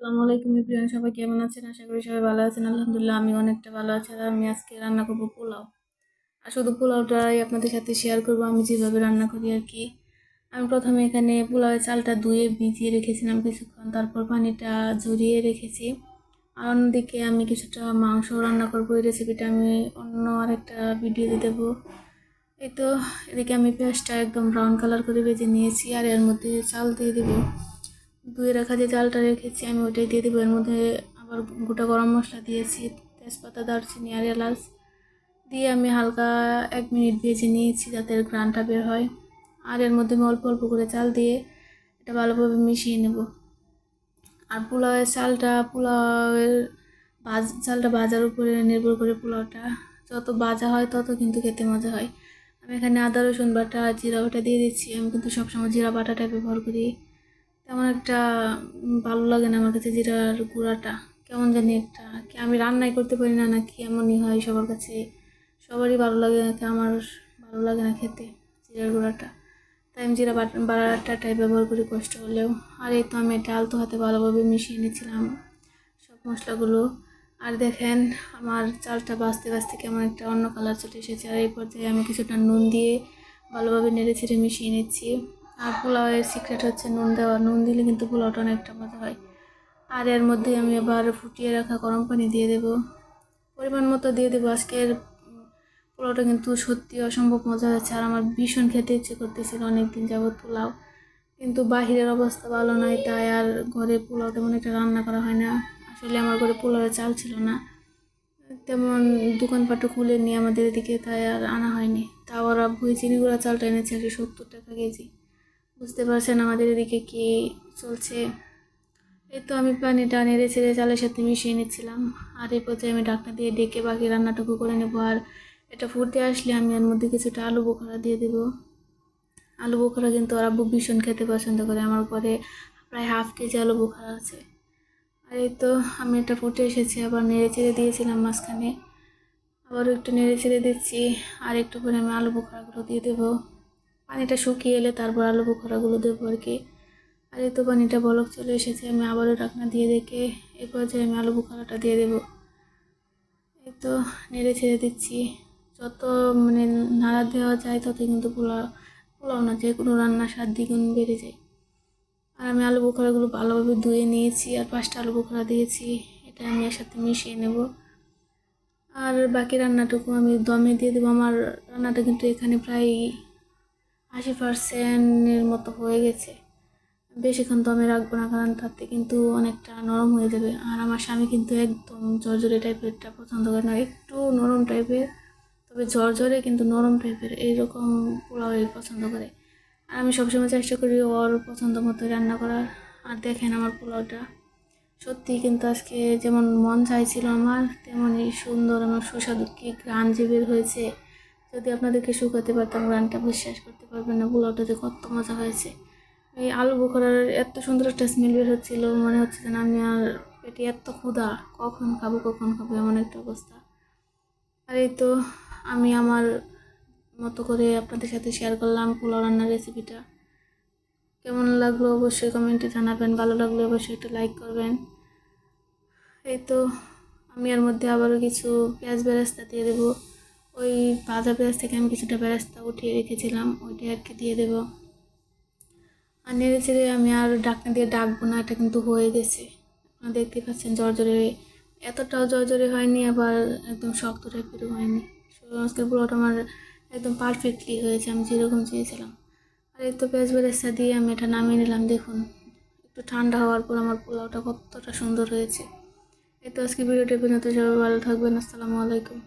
আসসালামু আলাইকুম প্রিয়ান সবাই কেমন আছেন? আশা করি সবাই ভালো আছেন। আলহামদুলিল্লাহ, আমি অনেকটা ভালো আছি। আর আমি আজকে রান্না করব পোলাও। আর শুধু পোলাওটাই আপনাদের সাথে শেয়ার করব। আমি যেভাবে রান্না করি আর কি। আমি প্রথমে এখানে পোলাওয়ের চালটা ধুয়ে ভিজিয়ে রেখেছিলাম কিছুক্ষণ। তারপর পানিটা ঝরিয়ে রেখেছি। আর অন্যদিকে আমি কিছুটা মাংস রান্না করব। এই রেসিপিটা আমি অন্য আরেকটা ভিডিও দিয়ে দেবো। এই তো, এদিকে আমি পেঁয়াজটা একদম ব্রাউন কালার করে ভেজে নিয়েছি। আর এর মধ্যে চাল দিয়ে দেবো। ধুয়ে রাখা যে চালটা রেখেছি, আমি ওটাই দিয়ে দেবো। এর মধ্যে আবার গোটা গরম মশলা দিয়েছি, তেজপাতা, দারচিনি আর এলাচ দিয়ে আমি হালকা এক মিনিট ভেজে নিয়েছি যাতে গ্রানটা বের হয়। আর এর মধ্যে আমি অল্প অল্প করে চাল দিয়ে এটা ভালোভাবে মিশিয়ে নেব। আর পোলাওয়ের চালটা, পোলাওয়ের বাজ, চালটা বাজার উপরে নির্ভর করে পোলাওটা। যত বাজা হয় তত কিন্তু খেতে মজা হয়। আমি এখানে আদা, রসুন বাটা জিরা বাটা দিয়ে দিচ্ছি। আমি কিন্তু সবসময় জিরা বাটাটা ব্যবহার করি। তেমন একটা ভালো লাগে না আমার কাছে জিরার গুঁড়াটা। কেমন জানি একটা, কি আমি রান্নাই করতে পারি না নাকি এমনই হয় সবার কাছে। সবারই ভালো লাগে নাকি আমার ভালো লাগে না খেতে জিরার গুঁড়াটা। তাই আমি জিরা বাটাটাই ব্যবহার করি কষ্ট হলেও। আর এই তো আমি এটা আলতো হাতে ভালোভাবে মিশিয়ে নিয়েছিলাম সব মশলাগুলো। আর দেখেন, আমার চালটা বাঁচতে বাঁচতে কেমন একটা অন্য কালার চলে এসেছে। আর এই পর্যায়ে আমি কিছুটা নুন দিয়ে ভালোভাবে নেড়ে ছেড়ে মিশিয়ে নিচ্ছি। আর পোলাওয়ের সিক্রেট হচ্ছে নুন দেওয়া। নুন দিলে কিন্তু পোলাওটা অনেকটা মজা হয়। আর এর মধ্যে আমি আবার ফুটিয়ে রাখা গরম পানি দিয়ে দেব। পরিমাণ মতো দিয়ে দেবো। আজকের পোলাওটা কিন্তু সত্যি অসম্ভব মজা হয়েছে। আর আমার ভীষণ খেতে ইচ্ছে করতেছিল অনেকদিন যাবৎ পোলাও। কিন্তু বাহিরের অবস্থা ভালো নয় তাই আর ঘরে পোলাও তেমন একটা রান্না করা হয় না। আসলে আমার ঘরে পোলাওয়ের চাল ছিল না। তেমন দোকানপাটও খুলে নিয়ে আমাদের এদিকে, তাই আর আনা হয়নি। তাও ওরা ভুই চিনি গুঁড়া চালটা এনেছে একশো সত্তর টাকা কেজি। বুঝতে পারছেন আমাদের এদিকে কি চলছে? এই তো আমি পানিটা নেড়ে ছেড়ে চালের সাথে মিশিয়ে নিচ্ছিলাম। আর এই পর্যায়ে আমি ঢাকনা দিয়ে ডেকে বাকি রান্নাটুকু করে নেব। আর এটা ফুটে আসলে আমি এর মধ্যে কিছুটা আলু বোখরা দিয়ে দেবো। আলু বোখরা কিন্তু ওরা ভীষণ খেতে পছন্দ করে। আমার ঘরে প্রায় হাফ কেজি আলু বোখরা আছে। আর এই তো আমি এটা ফুটে এসেছি, আবার নেড়ে চেড়ে দিয়েছিলাম মাঝখানে। আবার একটু নেড়ে ছেড়ে দিচ্ছি, আর একটু করে আমি আলু বোখরাগুলো দিয়ে দেবো। পানিটা শুকিয়ে এলে তারপর আলু বোখরাগুলো দেবো আর কি। আর এই তো পানিটা বলক চলে এসেছে, আমি আবারও ঢাকনা দিয়ে দেখে এই পর্যায়ে আমি আলু বোখরাটা দিয়ে দেবো। এই তো নেড়ে ছেড়ে দিচ্ছি। যত মানে নাড়া দেওয়া যায় তত কিন্তু পোলাও পোলাও না, যে কোনো রান্নার স্বাদ দ্বিগুণ বেড়ে যায়। আর আমি আলু বোখরাগুলো ভালোভাবে ধুয়ে নিয়েছি আর পাঁচটা আলু বোখরা দিয়েছি, এটা আমি এর সাথে মিশিয়ে নেব। আর বাকি রান্নাটুকু আমি দমে দিয়ে দেবো, আমার রান্নাটা কিন্তু এখানে প্রায় আশি পার্সেন্টের মতো হয়ে গেছে। বেশিক্ষণ দমে রাখব না, কারণ তাতে কিন্তু অনেকটা নরম হয়ে যাবে। আর আমার স্বামী কিন্তু একদম জর্জরে টাইপেরটা পছন্দ করে না, একটু নরম টাইপের তবে ঝরঝরে কিন্তু নরম টাইপের এইরকম পোলাওই পছন্দ করে। আর আমি সবসময় চেষ্টা করি ওর পছন্দ মতো রান্না করার। আর দেখেন আমার পোলাওটা। সত্যি কিন্তু আজকে যেমন মন চাইছিল আমার, তেমনই সুন্দর, আমার সুস্বাদু কি গ্রান বের হয়েছে। যদি আপনাদেরকে শুকাতে পারতাম গ্রানটা বিশ্বাস করতে পারবেন না পোলাওটা যে কত মজা হয়েছে। এই আলু বোখরার এত সুন্দর একটা স্মেল বের হচ্ছিল, মনে হচ্ছে যেন আমি আর পেটে এত ক্ষুধা, কখন খাব কখন খাব, এমন একটা অবস্থা। আর এই তো আমি আমার মতো করে আপনাদের সাথে শেয়ার করলাম পোলাও রান্নার রেসিপিটা কেমন লাগল অবশ্যই কমেন্টে জানাবেন, ভালো লাগলে অবশ্যই একটু লাইক করবেন। এই তো আমি এর মধ্যে আবারও কিছু পেঁয়াজ বেরেস্তা দিয়ে দেবো। ওই ভাজা পেঁয়াজ থেকে আমি কিছুটা বেরেস্তা উঠিয়ে রেখেছিলাম ওইটা আর কি দিয়ে দেবো। আর নেড়ে চেড়ে আমি আর ডাকনা দিয়ে ডাকবো না, এটা কিন্তু হয়ে গেছে। আপনারা দেখতে পাচ্ছেন জর্জরে এতটাও জর্জরে হয়নি, আবার একদম শক্ত টাইপেরও হয়নি। আজকের পুরোটা আমার একদম পারফেক্টলি হয়েছে, আমি যেরকম চেয়েছিলাম। আর এই তো পেঁয়াজ বেরেস্তা দিয়ে আমি এটা নামিয়ে নিলাম, দেখুন। একটু ঠান্ডা হওয়ার পর আমার পোলাওটা কতটা সুন্দর হয়েছে। এই তো আজকে ভিডিওটা পর্যন্ত, সবাই ভালো থাকবেন, আসসালামু আলাইকুম।